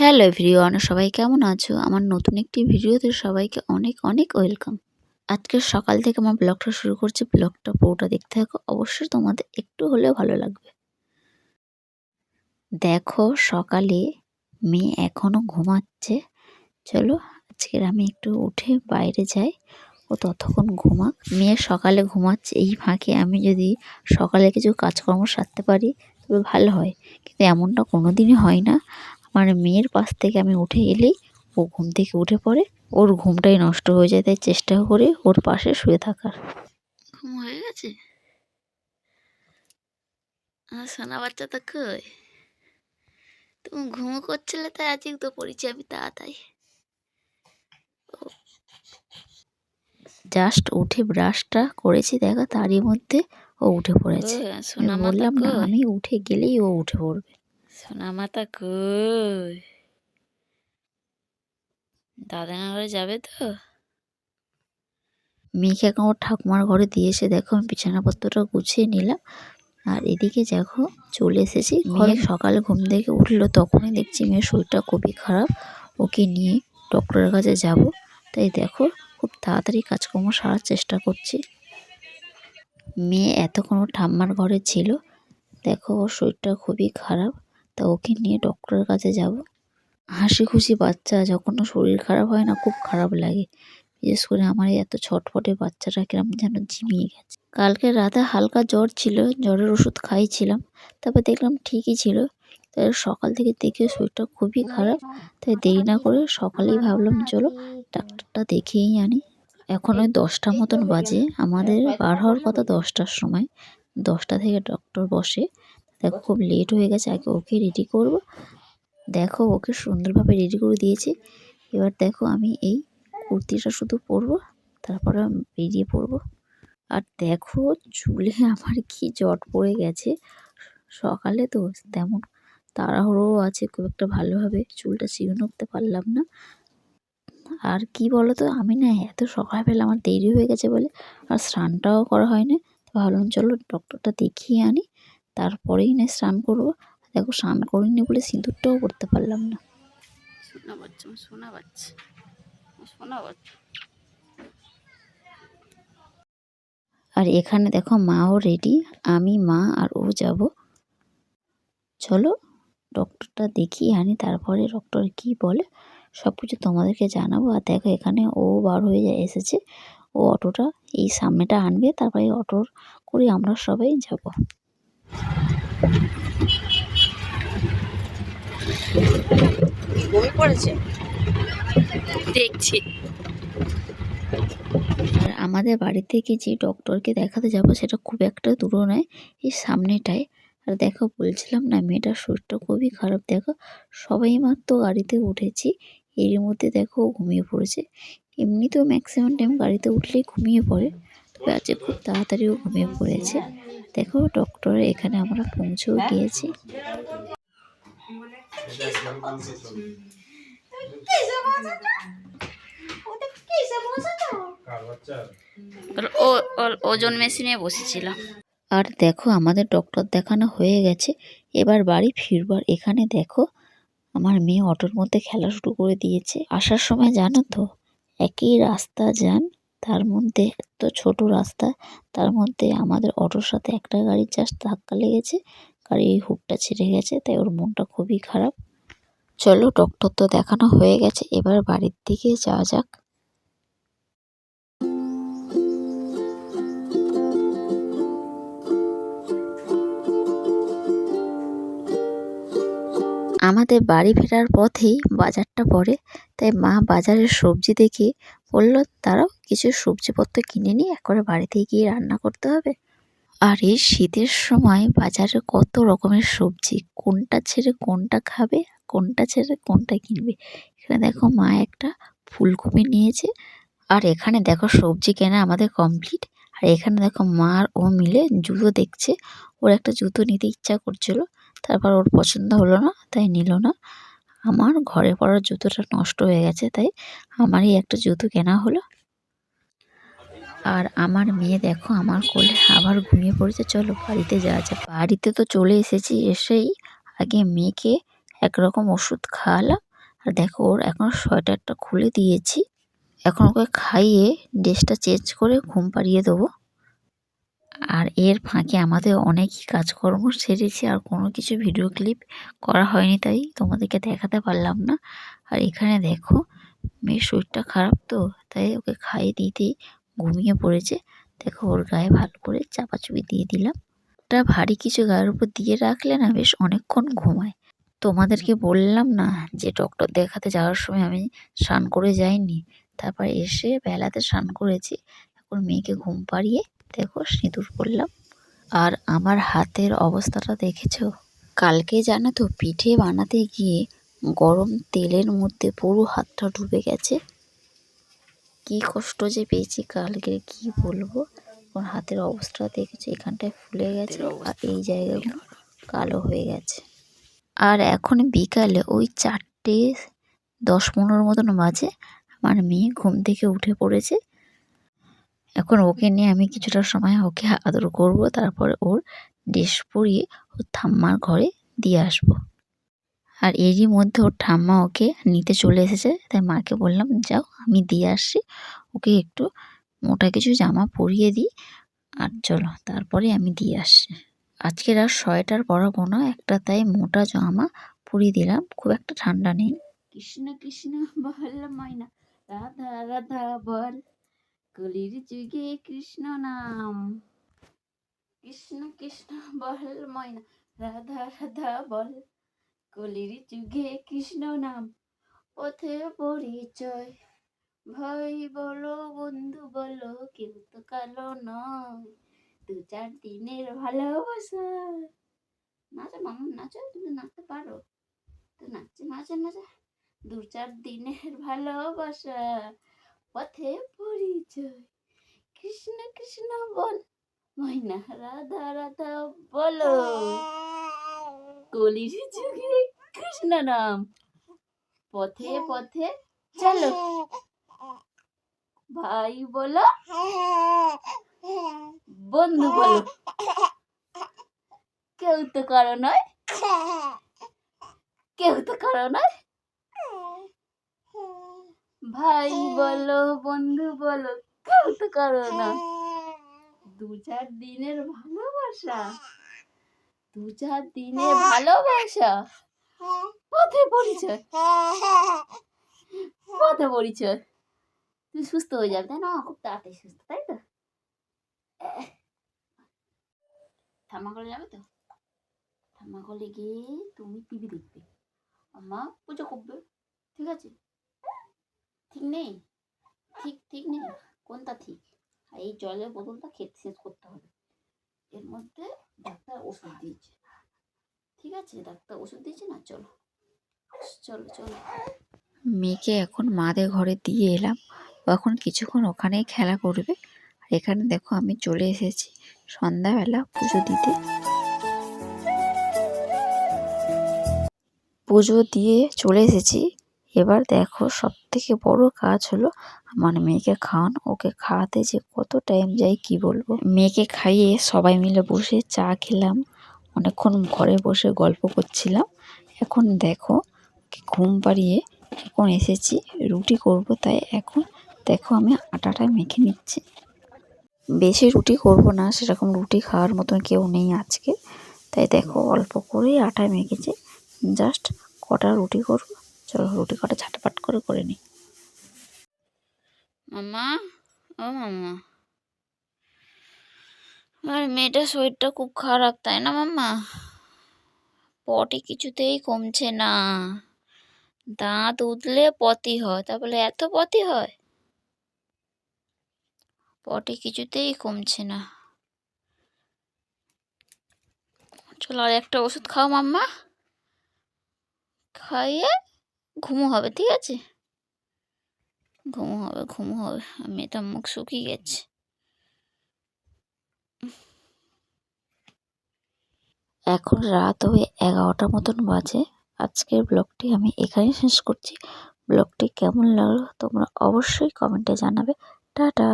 Hello everyone, সবাই কেমন আছো? আমার নতুন একটি ভিডিওতে সবাইকে অনেক অনেক ওয়েলকাম। আজকে সকাল থেকে আমার ব্লগটা শুরু করছি। ব্লগটা পুরোটা দেখতে থাকো। অবশ্যই তোমাদের একটু হলেও ভালো লাগবে। দেখো, সকালে মেয়ে এখনও ঘুমাচ্ছে। চলো, আজকের আমি একটু উঠে বাইরে যাই। ও ততক্ষণ ঘুমাক। মেয়ে সকালে ঘুমাচ্ছে, এই ফাঁকে আমি যদি সকালে কিছু কাজকর্ম সারতে পারি, তবে ভালো হয়। কিন্তু এমনটা কোনোদিনই হয় না। মানে মেয়ের পাশ থেকে আমি উঠে এলেই ও ঘুম থেকে উঠে পড়ে। ওর ঘুমটাই নষ্ট হয়ে যায় তাই চেষ্টা করে ওর পাশে শুয়ে থাকার। ঘুম হয়ে গেছে? আমার সোনা বাচ্চা তো কই? তুমি ঘুমো করছিলে তাই আজকে তো পড়েছি আমি তাড়াতাড়ি। জাস্ট উঠে ব্রাশটা করেছি দেখা তারই মধ্যে ও উঠে পড়েছে। সোনা বললাম না আমি উঠে গেলেই ও উঠে পড়বে। সোনা মাতা কই? দাদানগরে যাবে তো? মেয়েকে এখন ওর ঠাকুমার ঘরে দিয়ে এসে দেখো আমি বিছানাপত্রটা গুছিয়ে নিলাম। আর এদিকে দেখো চলে এসেছি। ঘরে সকালে ঘুম থেকে উঠল তখনই দেখছি মেয়ের শরীরটা খুবই খারাপ। ওকে নিয়ে ডক্টরের কাছে যাব। তাই দেখো খুব তাড়াতাড়ি কাজকর্ম সারার চেষ্টা করছি। মেয়ে এতক্ষণ ঠাম্মার ঘরে ছিল। দেখো ওর শরীরটা খুবই খারাপ। তা ওকে নিয়ে ডক্টরের কাছে যাব। হাসি খুশি বাচ্চা, যখন শরীর খারাপ হয় না, খুব খারাপ লাগে। বিশেষ করে আমার এত ছটফটে বাচ্চাটা কিরম যেন ঝিমিয়ে গেছে। কালকে রাতে হালকা জ্বর ছিল, জ্বরের ওষুধ খাইছিলাম, তারপর দেখলাম ঠিকই ছিল। তাই সকাল থেকে দেখে শরীরটা খুবই খারাপ, তাই দেরি না করে সকালেই ভাবলাম, চলো ডাক্তারটা দেখিয়েই আনি। এখন ওই দশটা মতন বাজে। আমাদের বার হওয়ার কথা দশটার সময়। দশটা থেকে ডক্টর বসে। দেখো, খুব লেট হয়ে গেছে, আগে ওকে রেডি করব। দেখো, ওকে সুন্দরভাবে রেডি করে দিয়েছি। এবার দেখো, আমি এই কুর্তিটা শুধু পরবো, তারপরে বেরিয়ে পড়ব আর দেখো, চুলে আমার কি জট পড়ে গেছে। সকালে তো তেমন তাড়াহুড়োও আছে, খুব একটা ভালোভাবে চুলটা চিরুন উঠতে পারলাম না। আর কি বলো তো আমি না এত সকালবেলা আমার দেরি হয়ে গেছে বলে আর স্নানটাও করা হয়নি। ভাবলাম, চলো ডক্টরটা দেখিয়ে আনি। তারপরেই না স্নান করব। দেখো স্নান করিনি বলে সিঁদুরটাও করতে পারলাম না। বাচ্চা বাচ্চা বাচ্চা। আর এখানে দেখো মাও রেডি আমি মা আর ও যাব। চলো ডক্টরটা দেখিয়ে আনি তারপরে ডক্টর কি বলে সব কিছু তোমাদেরকে জানাব। আর দেখো এখানে ও বার হয়ে যায় এসেছে। ও অটোটা এই সামনেটা আনবে তারপরে অটোর করে আমরা সবাই যাব। বমি পড়েছে? দেখছি। আর আমাদের বাড়ি থেকে যে ডক্টরকে দেখাতে যাব সেটা খুব একটা দূরও নয় এই সামনেটায়। আর দেখো বলছিলাম না মেয়েটার শরীরটা খুবই খারাপ। দেখো সবাই মাত্র গাড়িতে উঠেছি এর মধ্যে দেখো ও ঘুমিয়ে পড়েছে। এমনিতেও ম্যাক্সিমাম টাইম গাড়িতে উঠলেই ঘুমিয়ে পড়ে। আজকে খুব তাড়াতাড়িও ঘুমিয়ে পড়েছে। দেখো ডক্টরের এখানে আমরা পৌঁছেও গিয়েছি। ওজন মেশিনে বসেছিলাম। আর দেখো আমাদের ডক্টর দেখানো হয়ে গেছে। এবার বাড়ি ফিরবার। এখানে দেখো আমার মেয়ে অটোর মধ্যে খেলা শুরু করে দিয়েছে। আসার সময় জানো তো একই রাস্তা যান তার মধ্যে এত ছোট রাস্তা, তার মধ্যে আমাদের অটোর সাথে একটা গাড়ির জাস্ট ধাক্কা লেগেছে গাড়ির হুকটা ছিঁড়ে গেছে, তাই ওর মনটা খুবই খারাপ। চলো ডক্টর তো দেখানো হয়ে গেছে, এবার বাড়ির দিকে যাওয়া যাক। আমাদের বাড়ি ফেরার পথেই বাজারটা পড়ে, তাই মা বাজারের সবজি দেখে বলল তারাও কিছু সবজিপত্র কিনে নিয়ে একবারে বাড়িতে গিয়ে রান্না করতে হবে। আর এই শীতের সময় বাজারে কত রকমের সবজি, কোনটা ছেড়ে কোনটা খাবে, কোনটা ছেড়ে কোনটা কিনবে। এখানে দেখো মা একটা ফুলকপি নিয়েছে, আর এখানে দেখো সবজি কেনা আমাদের কমপ্লিট। আর এখানে দেখো মা আর ও মিলে জুতো দেখছে। ওর একটা জুতো নিতে ইচ্ছা করছিল, তারপর ওর পছন্দ হলো না, তাই নিল না। আমার ঘরে পরার জুতোটা নষ্ট হয়ে গেছে, তাই আমারই একটা জুতো কেনা হলো। আর আমার মেয়ে দেখো, আমার কোলে আবার ঘুমিয়ে পড়েছে। চলো বাড়িতে যাওয়া যাক। বাড়িতে তো চলে এসেছি, এসেই আগে মেয়েকে একরকম ওষুধ খাওয়ালাম। আর দেখো, ওর এখন সোয়েটারটা খুলে দিয়েছি। এখন ওকে খাইয়ে ড্রেসটা চেঞ্জ করে ঘুম পাড়িয়ে দেবো। আর এর ফাঁকে আমাদের অনেকই কাজকর্ম সেরেছি আর কোনো কিছু ভিডিও ক্লিপ করা হয়নি তাই তোমাদেরকে দেখাতে পারলাম না। আর এখানে দেখো, মেয়ের শরীরটা খারাপ তো, তাই ওকে খাইয়ে দিতেই ঘুমিয়ে পড়েছে। দেখো ওর গায়ে ভালো করে চাপাচুপি দিয়ে দিলাম। ওটা ভারী কিছু গায়ের উপর দিয়ে রাখলে না বেশ অনেকক্ষণ ঘুমায়। তোমাদেরকে বললাম না যে ডক্টর দেখাতে যাওয়ার সময় আমি স্নান করে যাইনি? তারপর এসে বেলাতে স্নান করেছি। এখন মেয়েকে ঘুম পাড়িয়ে দেখো সিঁদুর পরলাম। আর আমার হাতের অবস্থাটা দেখেছ? কালকে জানো তো পিঠে বানাতে গিয়ে গরম তেলের মধ্যে পুরো হাতটা ডুবে গেছে। কি কষ্ট যে পেয়েছি কালকে কি বলব? ওর হাতের অবস্থা দেখেছ? এখানটায় ফুলে গেছে আর এই জায়গাগুলো কালো হয়ে গেছে। আর এখন বিকালে ওই চারটে দশ পনেরো মতন বাজে আমার মেয়ে ঘুম থেকে উঠে পড়েছে। এখন ওকে নিয়ে আমি কিছুটা সময় ওকে আদর করব, তারপরে ওর ড্রেস পরিয়ে ওর ঠাম্মার ঘরে দিয়ে আসব। আর এরই মধ্যে ওর ঠাম্মা ওকে নিতে চলে এসেছে, তাই মাকে বললাম, যাও, আমি দিয়ে আসছি। ওকে একটু মোটা কিছু জামা পরিয়ে দিই, আর চলো, তারপরে আমি দিয়ে আসছি। আজকের আর সোয়েটার পরাবো না, একটা তাই মোটা জামা পরিয়ে দিলাম, খুব একটা ঠান্ডা নেই। কৃষ্ণ কৃষ্ণ, বল মাইনা, রাধা রাধা, বল। কলির যুগে কৃষ্ণ নাম কৃষ্ণ কৃষ্ণ বল ময়না রাধা রাধা বল কলির যুগে কৃষ্ণ নাম পথে পরিচয় ভাই বলো বন্ধু বলো কেউ তো কালো নয় দু চার দিনের ভালোবাসা নাচো মামা নাচো তুমি নাচতে পারো তো নাচছে নাচে নাচে দু চার দিনের ভালোবাসা পথে পরিচয়। কৃষ্ণ কৃষ্ণ বল। ময়না, রাধা রাধা বলো। কলির যুগে কৃষ্ণ নাম। পথে পথে চলো। ভাই বলো। বন্ধু বলো। কেউ তো কারও নয়। কেউ তো কারও নয়। ভাই বলো বন্ধু বলো কেউ তো কারও না দু চার দিনের ভালোবাসা। দু চার দিনের ভালোবাসা। পথে পরিচয়। পথে পরিচয়। তুই সুস্থ হয়ে যাবে তাই না? খুব তাড়াতাড়ি সুস্থ তাই তো? করে যাবে তো? ঠাম্মা করলে গিয়ে তুমি টিভি দেখবে। আম্মা পুজো করবে ঠিক আছে? ঠিক নেই? ঠিক ঠিক নেই? কোনটা ঠিক? এই জলের বোতলটা খেতে শেষ করতে হবে। এর মধ্যে ডাক্তার ওষুধ দিয়েছে। ঠিক আছে? ডাক্তার ওষুধ দিয়েছে না? চলো। চলো চলো। মেয়েকে এখন মাদের ঘরে দিয়ে এলাম। ও এখন কিছুক্ষণ ওখানেই খেলা করবে। আর এখানে দেখো আমি চলে এসেছি সন্ধ্যাবেলা পুজো দিতে। পুজো দিয়ে চলে এসেছি। এবার দেখো সব থেকে বড় কাজ হলো আমার মেয়েকে খাওয়ানো। ওকে খাওয়াতে যে কত টাইম যায় কি বলব? মেয়েকে খাইয়ে সবাই মিলে বসে চা খেলাম। অনেকক্ষণ ঘরে বসে গল্প করছিলাম। এখন দেখো ঘুম পাড়িয়ে এখন এসেছি, রুটি করব। তাই এখন দেখো আমি আটাটা মেখে নিচ্ছি। বেশি রুটি করব না, সেরকম রুটি খাওয়ার মতন কেউ নেই আজকে। তাই দেখো অল্প করেই আটা মেখেছি। জাস্ট কটা রুটি করব। চলো রুটি কটা ঝাটাপাট করে করে নিই। মামা ও মামা আর মেয়েটার শরীরটা খুব খারাপ, তাই না মামা পটি কিছুতেই কমছে না। দাঁত উঠলে পতি হয়। তা বলে এত পতি হয়? পটি কিছুতেই কমছে না। চলো আর একটা ওষুধ খাও মাম্মা। খাইয়ে ঘুমো হবে, ঠিক আছে? ঘুমো হবে ঘুমো হবে। মেয়েটার মুখ শুকিয়ে গেছে। এখন রাত হয়ে এগারোটার মতন বাজে। আজকের ব্লগটি আমি এখানেই শেষ করছি। ব্লগটি কেমন লাগল তোমরা অবশ্যই কমেন্টে জানাবে। টাটা!